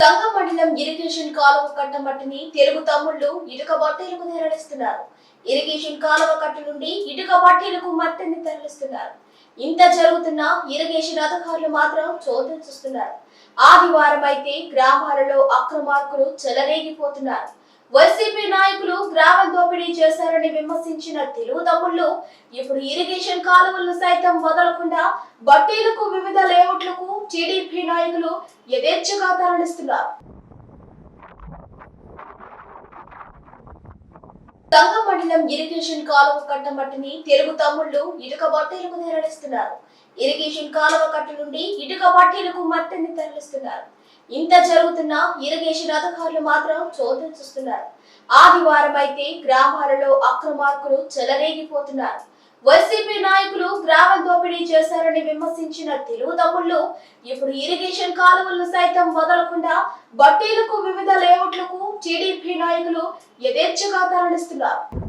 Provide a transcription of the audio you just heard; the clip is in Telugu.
తంగ మండలం ఇరిగేషన్ కాలువ కట్ట మట్టిని తెలుగు తమ్ముళ్ళు ఇటుక బట్టీలకు తరలిస్తున్నారు. ఇరిగేషన్ కాలువ కట్ట నుండి ఇటుక బట్టీలకు మట్టిని తరలిస్తున్నారు. ఇంత జరుగుతున్నా ఇరిగేషన్ అధికారులు మాత్రం చోద్యం చూస్తున్నారు. ఆదివారం అయితే గ్రామాలలో అక్రమార్కులు చెలరేగిపోతున్నారు. వైసీపీ నాయకులు దోపిడీ చేశారని విమర్శించిన తెలుగు తమ్ముళ్ళు ఇప్పుడు ఇరిగేషన్ కాలువలను సైతం వదలకుండా బట్టీలకు వివిధ లేఅవుట్లకు టీడీపీ నాయకులు యథేచ్ఛగా తరలిస్తున్నారు. తంగ మండలం ఇరిగేషన్ కాలువ కట్ట మట్టిని తెలుగు తమ్ముళ్ళు ఇటుక బట్టీలకు తరలిస్తున్నారు. ఇరిగేషన్ కాలువ కట్ట నుండి ఇటుక బట్టీలకు మట్టిని తరలిస్తున్నారు. ఇంత జరుగుతున్నా ఇరిగేషన్ అధికారులు మాత్రం చోద్యం చూస్తున్నారు. ఆదివారం అయితే గ్రామాలలో అక్రమార్కులు చెలరేగిపోతున్నారు. వైసీపీ నాయకులు గ్రామ దోపిడీ చేశారని విమర్శించిన తెలుగు తమ్ముళ్ళు ఇప్పుడు ఇరిగేషన్ కాలువలను సైతం వదలకుండా బట్టీలకు వివిధ లేఅవుట్లకు టీడీపీ నాయకులు యథేచ్ఛగా తరలిస్తున్నారు.